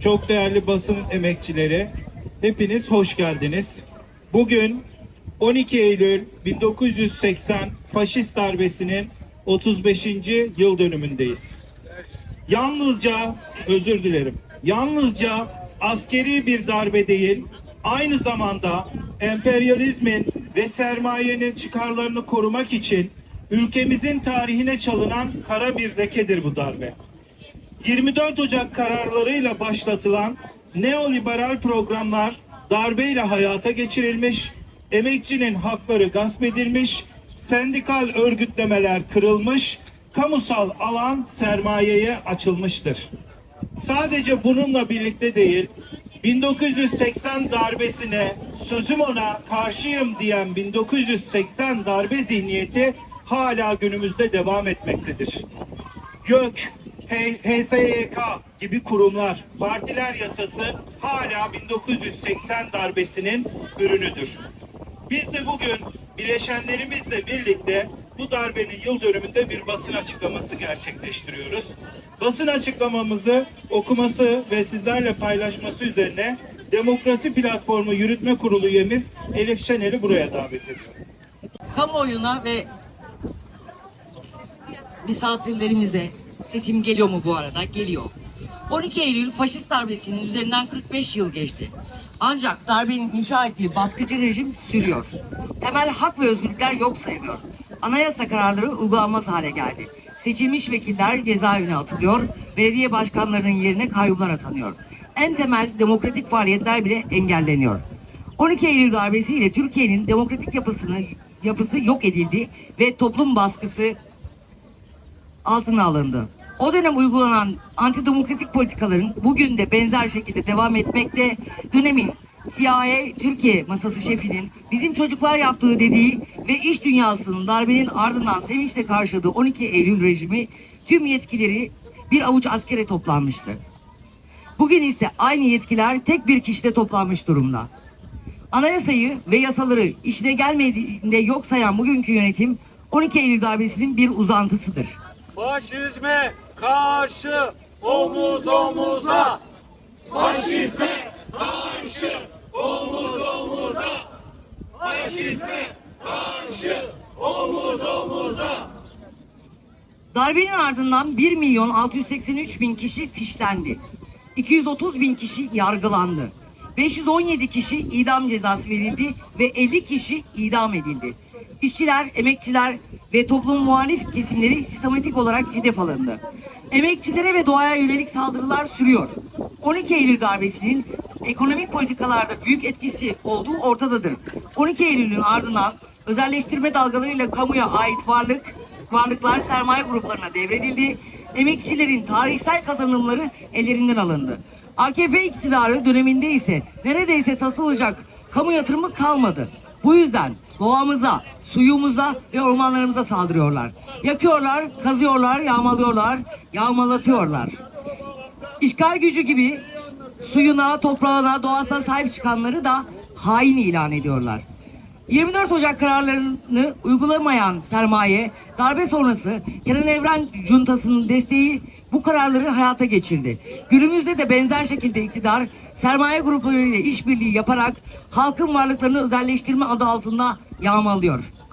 çok değerli basın emekçileri, hepiniz hoş geldiniz. Bugün 12 Eylül 1980 faşist darbesinin 35. yıl dönümündeyiz. Yalnızca, özür dilerim, yalnızca askeri bir darbe değil, aynı zamanda emperyalizmin ve sermayenin çıkarlarını korumak için ülkemizin tarihine çalınan kara bir lekedir bu darbe. 24 Ocak kararlarıyla başlatılan neoliberal programlar darbeyle hayata geçirilmiş, emekçinin hakları gasp edilmiş, sendikal örgütlemeler kırılmış, kamusal alan sermayeye açılmıştır. Sadece bununla birlikte değil, 1980 darbesine sözüm ona karşıyım diyen 1980 darbe zihniyeti hala günümüzde devam etmektedir. YÖK, H- HSYK gibi kurumlar, partiler yasası hala 1980 darbesinin ürünüdür. Biz de bugün bileşenlerimizle birlikte bu darbenin yıl dönümünde bir basın açıklaması gerçekleştiriyoruz. Basın açıklamamızı okuması ve sizlerle paylaşması üzerine Demokrasi Platformu Yürütme Kurulu üyemiz Elif Şener'i buraya davet ediyorum. kamuoyuna ve misafirlerimize sesim geliyor mu bu arada? Geliyor. 12 Eylül faşist darbesinin üzerinden 45 yıl geçti. Ancak darbenin inşa ettiği baskıcı rejim sürüyor. Temel hak ve özgürlükler yok sayılıyor. Anayasa kararları uygulanmaz hale geldi. Seçilmiş vekiller cezaevine atılıyor, belediye başkanlarının yerine kayyumlar atanıyor. En temel demokratik faaliyetler bile engelleniyor. 12 Eylül darbesiyle Türkiye'nin demokratik yapısını yapısı yok edildi ve toplum baskısı altına alındı. O dönem uygulanan antidemokratik politikaların bugün de benzer şekilde devam etmekte. Dönemin CIA Türkiye masası şefinin bizim çocuklar yaptığı dediği ve iş dünyasının darbenin ardından sevinçle karşıladığı 12 Eylül rejimi tüm yetkileri bir avuç askere toplanmıştı. Bugün ise aynı yetkiler tek bir kişide toplanmış durumda. Anayasayı ve yasaları işine gelmediğinde yok sayan bugünkü yönetim 12 Eylül darbesinin bir uzantısıdır. Faşizme karşı omuz omuza. Faşizme karşı omuz omuza. Faşizme karşı omuz omuza. Darbenin ardından 1 milyon 683 bin kişi fişlendi. 230 bin kişi yargılandı. 517 kişi idam cezası verildi ve 50 kişi idam edildi. İşçiler, emekçiler ve toplum muhalif kesimleri sistematik olarak hedef alındı. Emekçilere ve doğaya yönelik saldırılar sürüyor. 12 Eylül darbesinin ekonomik politikalarda büyük etkisi olduğu ortadadır. 12 Eylül'ün ardından özelleştirme dalgalarıyla kamuya ait varlık varlıklar sermaye gruplarına devredildi. Emekçilerin tarihsel kazanımları ellerinden alındı. AKP iktidarı döneminde ise neredeyse satılacak kamu yatırımı kalmadı. Bu yüzden doğamıza, suyumuza ve ormanlarımıza saldırıyorlar. Yakıyorlar, kazıyorlar, yağmalıyorlar, yağmalatıyorlar. İşgal gücü gibi suyuna, toprağına, doğasına sahip çıkanları da hain ilan ediyorlar. 24 Ocak kararlarını uygulamayan sermaye darbe sonrası Kenan Evren juntasının desteği bu kararları hayata geçirdi. Günümüzde de benzer şekilde iktidar sermaye gruplarıyla işbirliği yaparak halkın varlıklarını özelleştirme adı altında yağmalıyor.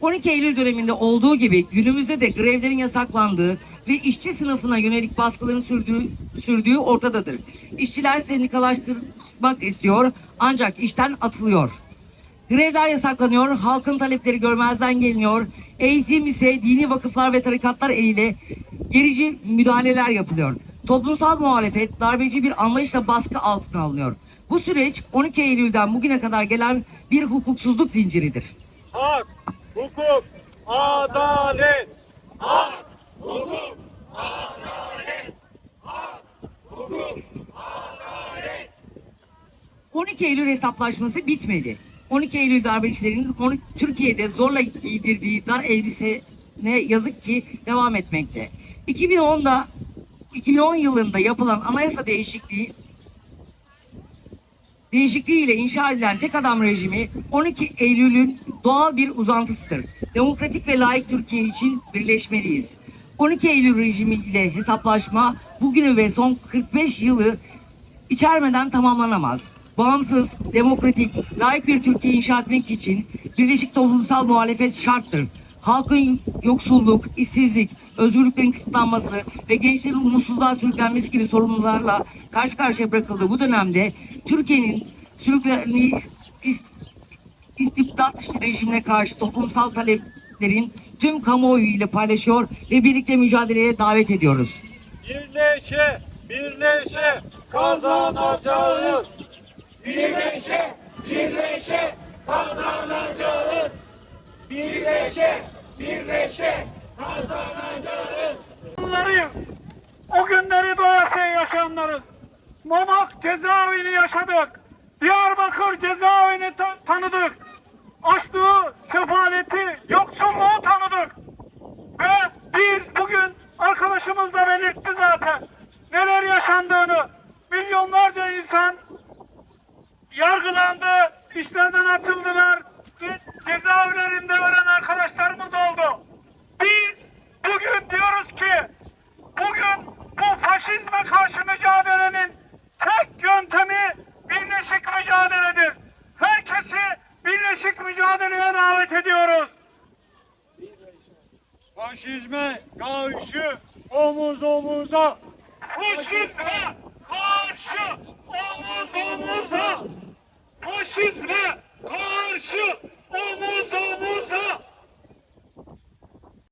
12 Eylül döneminde olduğu gibi günümüzde de grevlerin yasaklandığı ve işçi sınıfına yönelik baskıların sürdüğü, sürdüğü ortadadır. İşçiler sendikalaştırmak istiyor ancak işten atılıyor. Grevler yasaklanıyor, halkın talepleri görmezden geliniyor. Eğitim ise dini vakıflar ve tarikatlar eliyle gerici müdahaleler yapılıyor. Toplumsal muhalefet darbeci bir anlayışla baskı altına alınıyor. Bu süreç 12 Eylül'den bugüne kadar gelen bir hukuksuzluk zinciridir. Hak, hukuk, adalet. 12 Eylül hesaplaşması bitmedi. 12 Eylül darbecilerinin onu Türkiye'de zorla giydirdiği dar elbisene yazık ki devam etmekte. 2010'da 2010 yılında yapılan anayasa değişikliği değişikliğiyle inşa edilen tek adam rejimi 12 Eylül'ün doğal bir uzantısıdır. Demokratik ve layık Türkiye için birleşmeliyiz. 12 Eylül rejimiyle hesaplaşma bugünü ve son 45 yılı içermeden tamamlanamaz. Bağımsız, demokratik, layık bir Türkiye inşa etmek için birleşik toplumsal muhalefet şarttır. Halkın yoksulluk, işsizlik, özgürlüklerin kısıtlanması ve gençlerin umutsuzluğa sürüklenmesi gibi sorunlarla karşı karşıya bırakıldığı bu dönemde Türkiye'nin sürüklendiği is- istibdat rejimine karşı toplumsal taleplerin tüm kamuoyu ile paylaşıyor ve birlikte mücadeleye davet ediyoruz. Birleşe, birleşe kazanacağız. Bunlarıyız. O günleri doyasıya yaşayanlarız. Mamak cezaevini yaşadık. Diyarbakır cezaevini ta- tanıdık. Açlığı, sefaleti, yoksulluğu tanıdık. Ve bir bugün arkadaşımız da belirtti zaten. Neler yaşandığını. Milyonlarca insan yargılandı, işlerden atıldılar ve cezaevlerinde ölen arkadaşlarımız oldu. Biz bugün diyoruz ki bugün bu faşizme karşı mücadelenin tek yöntemi birleşik mücadeledir. Herkesi birleşik mücadeleye davet ediyoruz. Faşizme karşı omuz omuza. Faşizme karşı omuz omuza. Faşizme 拍手重さ重さ